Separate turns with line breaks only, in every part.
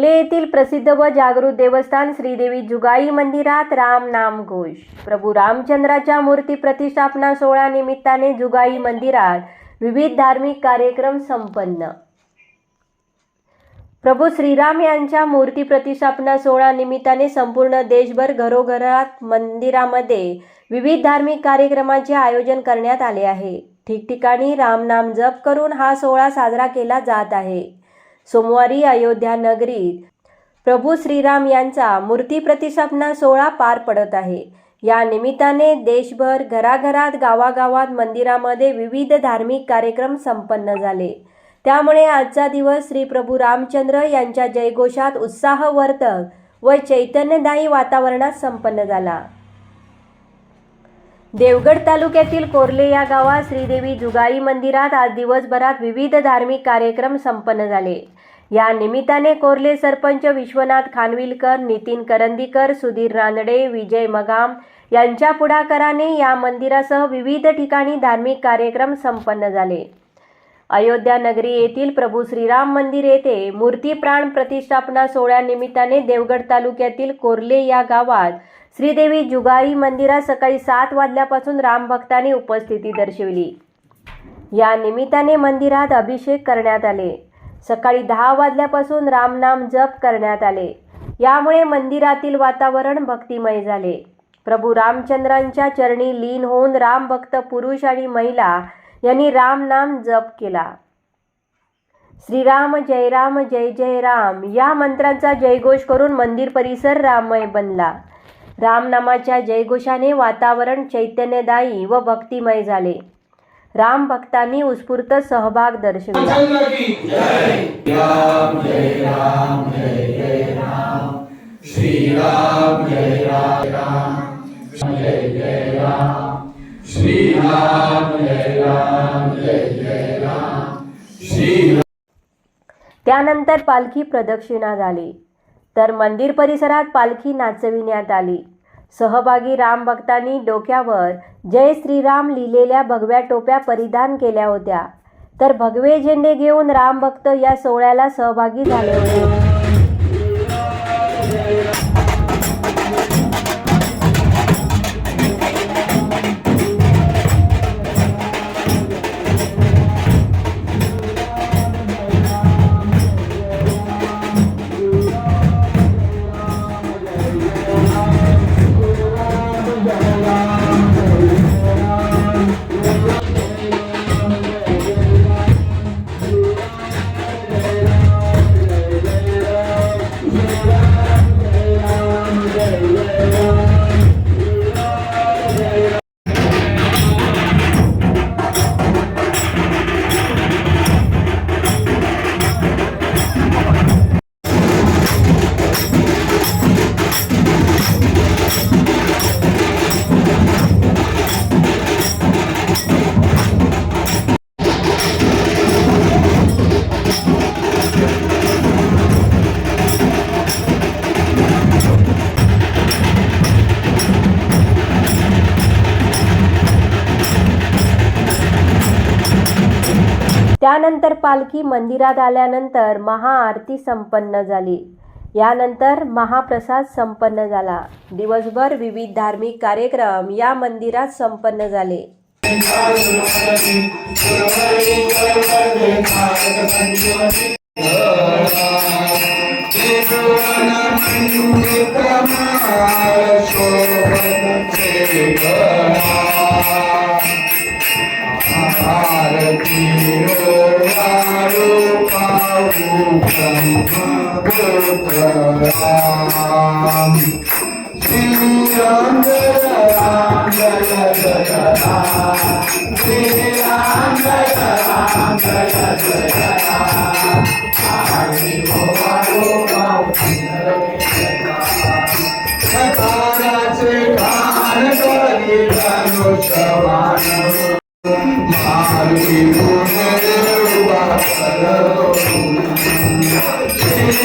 कुर्ले येथील प्रसिद्ध व जागृत देवस्थान श्रीदेवी जुगाई मंदिरात राम नाम घोष. प्रभू रामचंद्राच्या मूर्ती प्रतिष्ठापना सोहळा निमित्ताने जुगाई मंदिरात विविध धार्मिक कार्यक्रम संपन्न. प्रभू श्रीराम यांच्या मूर्ती प्रतिष्ठापना सोहळा निमित्ताने संपूर्ण देशभर घरोघरात मंदिरामध्ये विविध धार्मिक कार्यक्रमांचे आयोजन करण्यात आले आहे. ठिकठिकाणी रामनाम जप करून हा सोहळा साजरा केला जात आहे. सोमवारी अयोध्या नगरीत प्रभू श्रीराम यांचा मूर्ती प्रतिष्ठापना सोहळा पार पडत आहे. या निमित्ताने देशभर घराघरात गावागावात मंदिरामध्ये विविध धार्मिक कार्यक्रम संपन्न झाले. त्यामुळे आजचा दिवस श्री प्रभू रामचंद्र यांच्या जयघोषात उत्साहवर्धक व चैतन्यदायी वातावरणात संपन्न झाला. देवगड तालुक्यातील कोर्ले या गावात श्रीदेवी जुगाई मंदिरात आज दिवसभरात विविध धार्मिक कार्यक्रम संपन्न झाले. या निमित्ताने कोर्ले सरपंच विश्वनाथ खानविलकर नितीन करंदीकर सुधीर रानडे विजय मगाम यांच्या पुढाकाराने या मंदिरासह विविध ठिकाणी धार्मिक कार्यक्रम संपन्न झाले. अयोध्या नगरी येथील प्रभू श्रीराम मंदिर येथे मूर्ती प्राण प्रतिष्ठापना सोहळ्यानिमित्ताने देवगड तालुक्यातील कोर्ले या गावात श्रीदेवी जुगाई मंदिरात सकाळी सात वाजल्यापासून रामभक्तांनी उपस्थिती दर्शविली. या निमित्ताने मंदिरात अभिषेक करण्यात आले. सकाळी दहा वाजल्यापासून रामनाम जप करण्यात आले. यामुळे मंदिरातील वातावरण भक्तिमय झाले. प्रभू रामचंद्रांच्या चरणी लीन होऊन रामभक्त पुरुष आणि महिला यांनी रामनाम जप केला. श्रीराम जय राम जय जय राम या मंत्रांचा जयघोष करून मंदिर परिसर राममय बनला. रामनामाच्या जयघोषाने वातावरण चैतन्यदायी व भक्तिमय झाले. राम भक्तांनी उत्स्फूर्त सहभाग दर्शविला. त्यानंतर पालखी प्रदक्षिणा झाली. तर मंदिर परिसरात पालखी नाचविण्यात आली. सहभागी रामभक्तांनी डोक्यावर जय श्रीराम लिहिलेल्या भगव्या टोप्या परिधान केल्या होत्या. तर भगवे झेंडे घेऊन रामभक्त या सोहळ्याला सहभागी झाले होते. त्यानंतर पालखी मंदिरात आल्यानंतर महाआरती संपन्न झाली. यानंतर महाप्रसाद संपन्न झाला. दिवसभर विविध धार्मिक कार्यक्रम या मंदिरात संपन्न झाले.
Ram Shri Ram Ram Ram Ram Ram Ram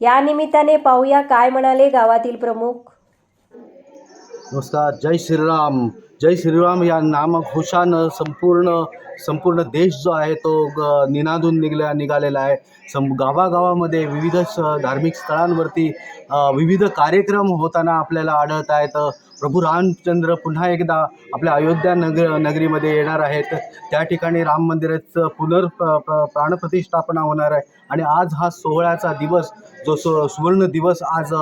या निमित्ताने पाहूया काय म्हणाले गावातील प्रमुख.
नमस्कार जय श्रीराम. जय श्रीराम या नामघोषानं संपूर्ण संपूर्ण देश जो आहे तो ग निनादून निघल्या निघालेला आहे. सं गावागावामध्ये विविध स धार्मिक स्थळांवरती विविध कार्यक्रम होताना आपल्याला आढळत आहेत प्रभू रामचंद्र पुन्हा एकदा आपल्या अयोध्या नगर नगरीमध्ये येणार आहेत. त्या ठिकाणी राम मंदिराचं पुनर् प्राणप्रतिष्ठापना होणार आहे. आणि आज हा सोहळ्याचा दिवस जो सु सुवर्ण दिवस आज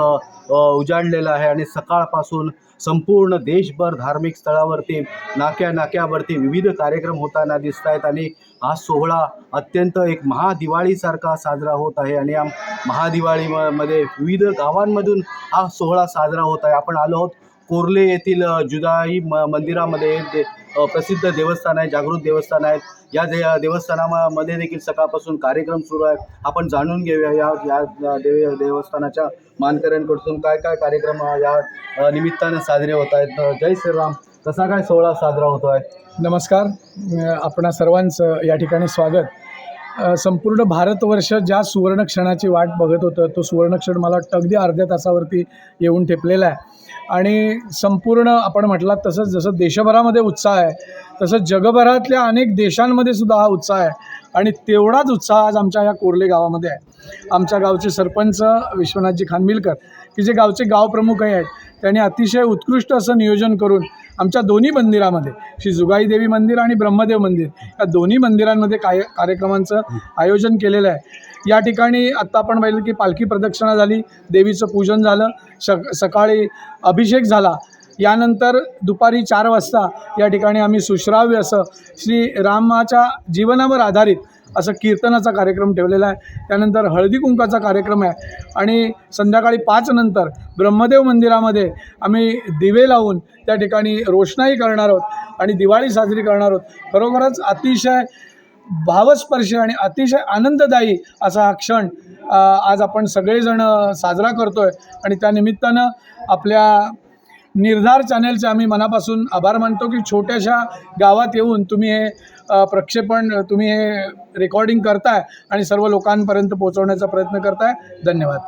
उजाडलेला आहे. आणि सकाळपासून संपूर्ण देशभर धार्मिक स्थळावरती नाक्या नाक्यावरती विविध कार्यक्रम होताना दिसत आहेत. आणि हा सोहळा अत्यंत एक महादिवाळीसारखा साजरा होत आहे. आणि या महादिवाळी म- मध्ये विविध गावांमधून हा सोहळा साजरा होत आहे. आपण आलो आहोत कोर्ले येथील जुदाई म मंदिरामध्ये दे प्रसिद्ध देवस्थान आहे जागृत देवस्थान आहेत या दे देवस्थानामध्ये देखील सकाळपासून कार्यक्रम सुरू आहे. आपण जाणून घेऊया या या देव देवस्थानाच्या मानकऱ्यांकडून काय काय कार्यक्रम या निमित्तानं साजरे होत आहेत. जय श्रीराम. कसा काय सोहळा साजरा होतो आहे
नमस्कार आपणा सर्वांचं या ठिकाणी स्वागत. संपूर्ण भारतवर्ष ज्या सुवर्ण क्षणाची वाट बघत होतं तो सुवर्ण क्षण मला वाटतं अगदी अर्ध्या तासावरती येऊन ठेपलेला आहे. आणि संपूर्ण आपण म्हटलात तसंच जसं देशभरामध्ये उत्साह आहे तसंच जगभरातल्या अनेक देशांमध्ये सुद्धा हा उत्साह आहे. आणि तेवढाच उत्साह आज आमच्या या कोर्ले गावामध्ये आहे. आमच्या गावचे सरपंच विश्वनाथजी खानविलकर की जे गावचे गावप्रमुखही आहेत त्यांनी अतिशय उत्कृष्ट असं नियोजन करून आमच्या दोन्ही मंदिरामध्ये श्री जुगाई देवी मंदिर आणि ब्रह्मदेव मंदिर या दोन्ही मंदिरांमध्ये काय कार्यक्रमांचं आयोजन केलेलं आहे. या ठिकाणी आत्ता आपण पाहिलं की पालखी प्रदक्षिणा झाली देवीचं पूजन झालं श सकाळी अभिषेक झाला यानंतर दुपारी चार वाजता या ठिकाणी आम्ही सुश्राव्य असं श्री रामाच्या जीवनावर आधारित असं कीर्तनाचा कार्यक्रम ठेवलेला आहे. त्यानंतर हळदी कुंकाचा कार्यक्रम आहे. आणि संध्याकाळी पाच नंतर ब्रह्मदेव मंदिरामध्ये आम्ही दिवे लावून त्या ठिकाणी रोषणाई करणार आहोत आणि दिवाळी साजरी करणार आहोत. खरोखरच अतिशय भावस्पर्शी आणि अतिशय आनंददायी असा हा क्षण आज आपण सगळेजण साजरा करतो आहे आणि त्या निमित्तानं आपल्या निर्धार चॅनेलचे आम्ही मनापासून आभार मानतो की छोट्याशा गावात येऊन तुम्ही हे प्रक्षेपण तुम्ही हे रेकॉर्डिंग करताय आणि सर्व लोकांपर्यंत पोहोचवण्याचा प्रयत्न करताय. धन्यवाद.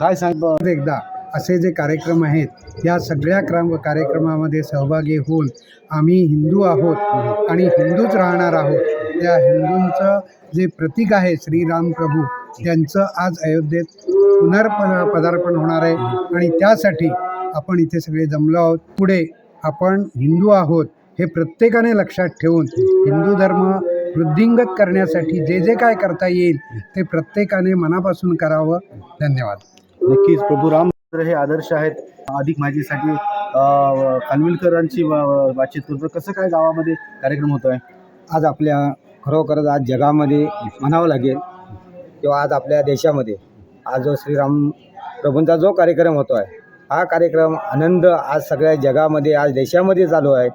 काय सांग
एकदा असे जे कार्यक्रम आहेत या सगळ्या क्रम कार्यक्रमामध्ये सहभागी होऊन आम्ही हिंदू आहोत आणि हिंदूच राहणार आहोत त्या हिंदूंचं जे प्रतीक आहे श्रीराम प्रभू त्यांचं आज अयोध्येत पुनर्प पदार्पण होणार आहे आणि त्यासाठी आपण इथे सगळे जमलो आहोत. पुढे आपण हिंदू आहोत हे प्रत्येकाने लक्षात ठेवून हिंदू धर्म वृद्धिंगत करण्यासाठी जे जे काय करता येईल ते प्रत्येकाने मनापासून करावं. धन्यवाद.
नक्कीच प्रभू रामचंद्र हे आदर्श आहेत. अधिक माहितीसाठी वा- बातचीत करतो कसं काय गावामध्ये कार्यक्रम होतो आहे
आज आपल्या खरोखरच आज जगामध्ये म्हणावं लागेल किंवा आज आपल्या देशामध्ये आज जो श्रीराम प्रभूंचा जो कार्यक्रम होतो आहे हा कार्यक्रम आनंद आज सगळ्या जगामध्ये आज देशामध्ये चालू आहे.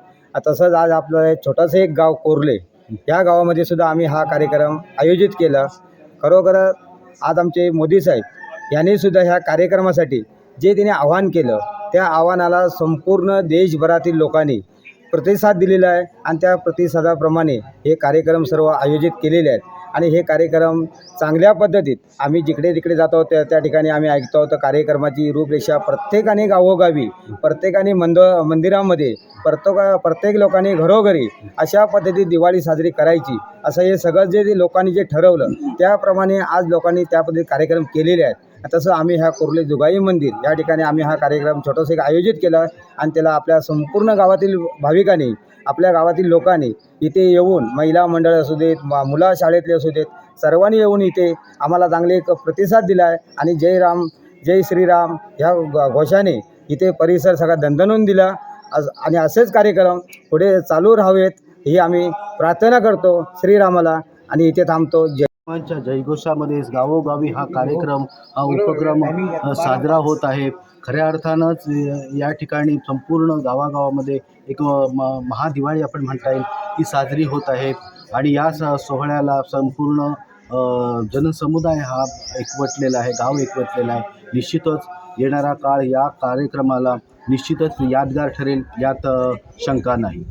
तसंच आज आपलं एक छोटंसं एक गाव कोरले या गावामध्ये सुद्धा आम्ही हा कार्यक्रम आयोजित केला. खरोखर आज आमचे मोदी साहेब यांनी सुद्धा ह्या कार्यक्रमासाठी जे तिने आव्हान केलं त्या आव्हानाला संपूर्ण देशभरातील लोकांनी प्रतिसाद दिलेला आहे आणि त्या प्रतिसादाप्रमाणे हे कार्यक्रम सर्व आयोजित केलेले आहेत. आणि हे कार्यक्रम चांगल्या पद्धतीत आम्ही जिकडे तिकडे जातो त्या त्या ठिकाणी आम्ही ऐकतो तर कार्यक्रमाची रूपरेषा प्रत्येकाने गावोगावी प्रत्येकाने मंद मंदिरामध्ये प्रत्येक प्रत्येक लोकांनी घरोघरी अशा पद्धतीत दिवाळी साजरी करायची. असं हे सगळं जे जे लोकांनी जे ठरवलं त्याप्रमाणे आज लोकांनी त्या पद्धतीत कार्यक्रम केलेले आहेत. तसं आम्ही ह्या कुर्ले जुगाई मंदिर या ठिकाणी आम्ही हा कार्यक्रम छोटंसं एक आयोजित केला आणि त्याला आपल्या संपूर्ण गावातील भाविकांनी आपल्या गावातील लोकांनी इथे येऊन महिला मंडळ असू देत म- मुलं शाळेतले असू देत सर्वांनी येऊन इथे आम्हाला चांगले एक प्रतिसाद दिला आहे आणि जय राम जय श्रीराम ह्या घोषाने इथे परिसर सगळा दणदणून दिला. आणि असेच कार्यक्रम पुढे चालू राहावेत ही आम्ही प्रार्थना करतो श्रीरामाला आणि इथे थांबतो. जय
च्या जयघोषामध्ये गावोगावी हा कार्यक्रम हा उपक्रम साजरा होत आहे. खऱ्या अर्थानंच या ठिकाणी संपूर्ण गावागावामध्ये एक म महादिवाळी आपण म्हणता येईल ती साजरी होत आहे. आणि या स सोहळ्याला संपूर्ण जनसमुदाय हा एकवटलेला आहे गाव एकवटलेला आहे. निश्चितच येणारा काळ या कार्यक्रमाला निश्चितच यादगार ठरेल यात शंका नाही.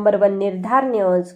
नंबर वन निर्धार न्यूज